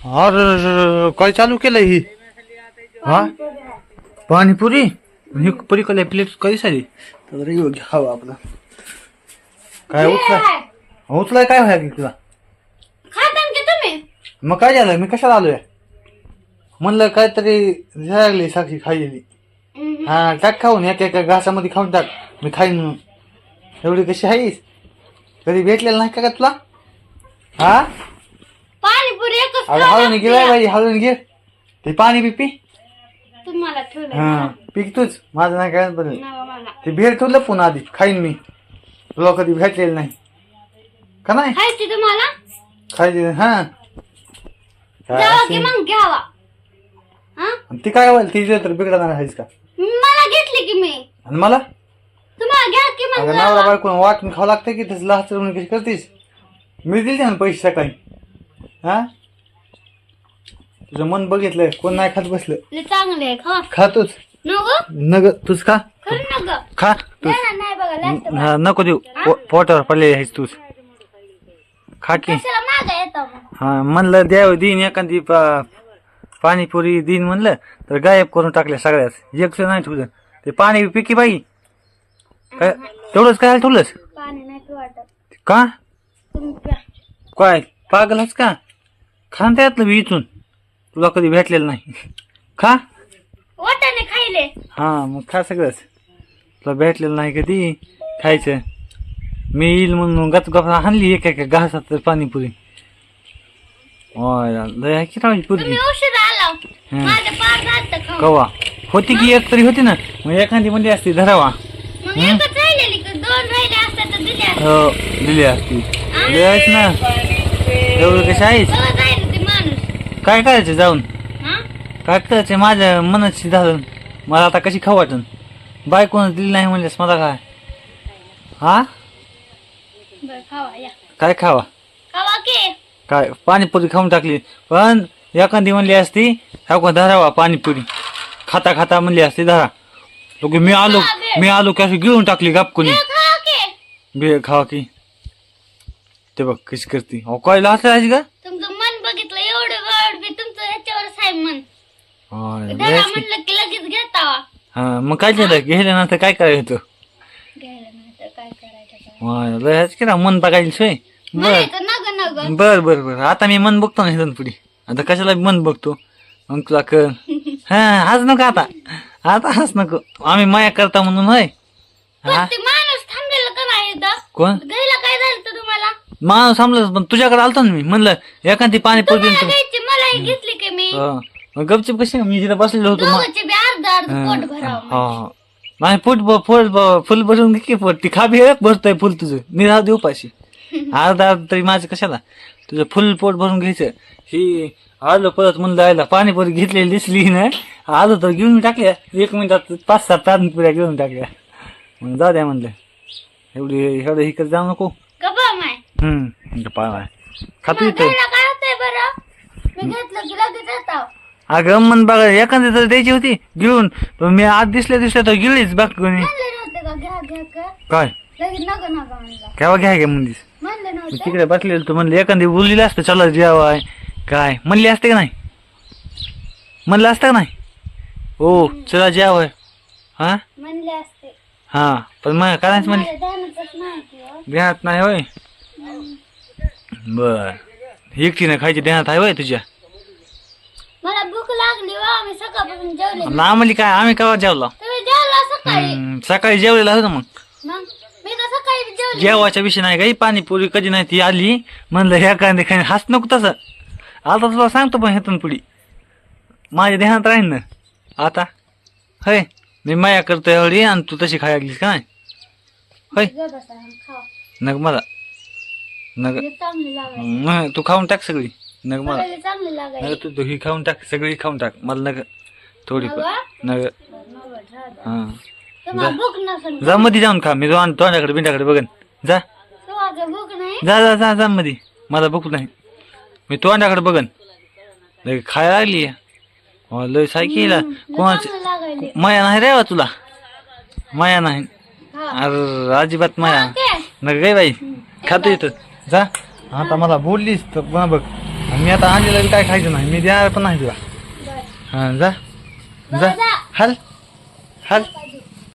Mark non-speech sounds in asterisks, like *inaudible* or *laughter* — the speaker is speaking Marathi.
अरे काय चालू केलंय ही? हा? पाणीपुरी? ही पलीकडे प्लेट कधी सारी? तर घ्यावं आपलं. काय उचलाय? उचलाय काय व्हाय तुला खाता की तुम्ही? मग काय झालं? मी कशाला आलोय? म्हणलं काहीतरी लागली साक्षी खाल्लेली हा टाक खाऊन एका एका घासामध्ये खाऊन टाक. मी खाईन. म्हणून. एवढी कशी आहेस? कधी भेटलेलं नाही का का तुला? हा? खाऊ हळून घे बाई बाई हळून घे ते पाणी बी पी. तुम्हाला ठेवलं हा पिक तूच. माझं नाही काय नाव मला. ते भेट ठेवलं पुन्हा आधी. खाईन मी. तुला कधी भेटलेलं नाही. का नाही? खायची तुम्हाला? खायचे हा. काय जावा की असेल? मग घ्यावा. हा? आणि ती काय व्हायला ती तर बिघडणार आहेस का? मला घेतली की मी. आणि मला? तुम्हाला घ्या की मग अगं नवरा बायकोन वाटून खावं लागतं की तसं लहान म्हणून कशी करतीस? मी दिले ना पैसे सकाळी. हा? तुझं मन बघितलंय कोण नाही खात बसलं. लय चांगले आहे खा. खातोच नको. नग तूच खा. खरं नको. खा तूच. नाही नाही बघा लागतं बघा. हा, नको देऊ. पो- पोटावर पडलेली आहेस तूच. खा की. कशाला मागा येतो मग? हा म्हणलं द्यावं दिन एखादी पा- पाणीपुरी दिन म्हणलं तर गायब करून टाकल्या सगळ्याच. एक नाही ठेवलं. ते पाणी पिकी बाई. काय तेवढंच काय ठेवलंस? पाणी नाही पिऊ वाटत. का? तुम्ही प्या. काय पागलच का? खान त्यातलं बी इथून. तुला कधी भेटलेलं नाही. खा. वाटाणे खायले. हा मग खा सगळंच. तुला भेटलेलं नाही कधी खायचं. मी येईल म्हणून गप गप आणली एक एक घासात पाणीपुरी. ओय लय आहे की राव पुरी? तुम्ही उशीर आला हम्म. माझ्या पार झालं खाऊ कवा? होती की एक तरी होती ना? मग एखादी म्हणजे असती धरावा. मग एकच राहिलेली का? दोन राहिले असतात तर दिले असते. हो दिली असती द्यायच ना एवढं कशी आहेस? काय करायचं जाऊन? हा? काय करायचं? माझ्या मनाची झालं. मला आता कशी खाऊ वाटन? बायकोनं दिली नाही म्हणलेस मला काय? हा? बरं खावा या. काय खावा? खावा की? काय पाणीपुरी खाऊन टाकली. पण एखादी म्हणली असती ह्या धरावा पाणीपुरी. खाता खाता म्हणली असती धरा. लोक मी आलो मी आलो की अशी गिळून टाकली गापकुनी हे खावा की? बे खावा की. ते बघ कशी करते. अहो काय लाच आहे का? तुमचं मन बघितलं एवढं वेळ बी तुमचं ह्याच्यावरच आहे मन होय, धरा लयच की. म्हणलं की लगेच घेतावा हा मग काय झालं? गेल्यानंतर काय करायचं? घ्यायला नाही तर काय करायचं काय होय, लयच की ना मन बघायला सोय. बर. म्हणायचं नग नग. बर बर बर. आता मी मन बघतो ना इथून पुढे आता कशाला मन बघतो? मग तुला कर हा आज नको आता. आता हस नको. आम्ही माया करता म्हणून होय. हा? पण ते माणूस थांबलेलं का नाही इथं? कोण? घ्यायला काय झालं होतं तुम्हाला? माणूस थांबलं पण तुझ्याकडे आलतो ना मी. म्हणलं एखादी पाणी पुरी तुम्हाला घ्यायची घेतली की मी गपचिप कशी मी तिथे बसलेलो होतो मा- दोघांचे बी अर्ध अर्ध पोट भरावं हा. फुट ब- फुल ब- फुल भरून की फुट ती खाबी एक भरतोय फुल तुझं. मी राहू देऊ पाशी अर्धा *laughs* अर्धा तरी माझं कशाला? तुझं फुल पोट भरून घ्यायचं. ही आलो परत म्हणलं आयला पाणीपुरी घेतलेली दिसली ना. आलो तर घेऊन टाकल्या. एक मिनिटात पाच सात पाणीपुऱ्या घेऊन टाकल्या. मग जाऊ द्या म्हणलं. एवढी एवढं ही करत जाऊ नको. गप्पा माय. हम्म पाय खातो इथं घ्यायला काय होतंय बरं. मी घेतलं की लगेच येताव अगं मन बघा एखादी तर द्यायची होती घेऊन. पण मी आज दिसल्या दिसल्या तर गेलीच बाकी कोणी म्हणले नव्हते का? घ्या घ्या का काय? लगेच नका नका म्हणला. केव्हा घ्या घ्या म्हणलीस? म्हणले मी नव्हते. तिकडे बसलेलो तर म्हणलं एखादी बोललेलं असतं चला जेवाय. काय? म्हणली असते का नाही? म्हणलं असतं का नाही? हो चला जेवाय. हा? म्हणले असते. हा पण मग करायचं म्हणली? ध्यानातच की हो. ध्यानात नाही होय? बर. एकटीनं खायची ध्यानात आहे होय तुझ्या? मला भूक लागली वा आम्ही सकाळपासून जेवले आणि आम्हाला काय आम्ही केव्हा जेवला? तुम्ही जेवला सकाळी? हम्म, सकाळी जेवलेला होतं मग. मग? मी तर सकाळी जेवले जेवायच्या विषय नाही काही पाणीपुरी कधी नाही ती आली. म्हणलं ह्या कांदे खाईन. हाच नको तसं. आता तुला सांगतो पण ह्यातून पुढी. माझ्या ध्यानात राहीन ना. आता. होय मी माया करतो एवढी आणि तू तशी खायला लागलीस का नाही? होय. खावा. नग मला. नग चांगली लागायची. न, तू खाऊन टाक सगळी. नग मला. चांगली नग लागायची तू तू ही खाऊन टाक सगळी खाऊन टाक. मला नग थोडी पण नग. हा. तुम्हाला भूक नसेल जा मध्ये जाऊन खा. मी जाऊन तोंडाकडे बिंडाकडे बघन. जा. तुम्हाला भूक नाही? जा जा जा जा मध्ये मला भूक नाही. मी तोंडाकडे बघन. लय खायला लागली लय सायकीला. कोणाच चांगली लागायली. माया नाही रे बा तुला. माया नाही. हा. अरे अजिबात माया. ते. नका काय बाई. खातो इथं. जा. आता मला बोललीस तर बघ. मी आता आणलेलं काय खायचं नाही. मी देणार पण नाही तुला. हा जा. जा. हल. हल.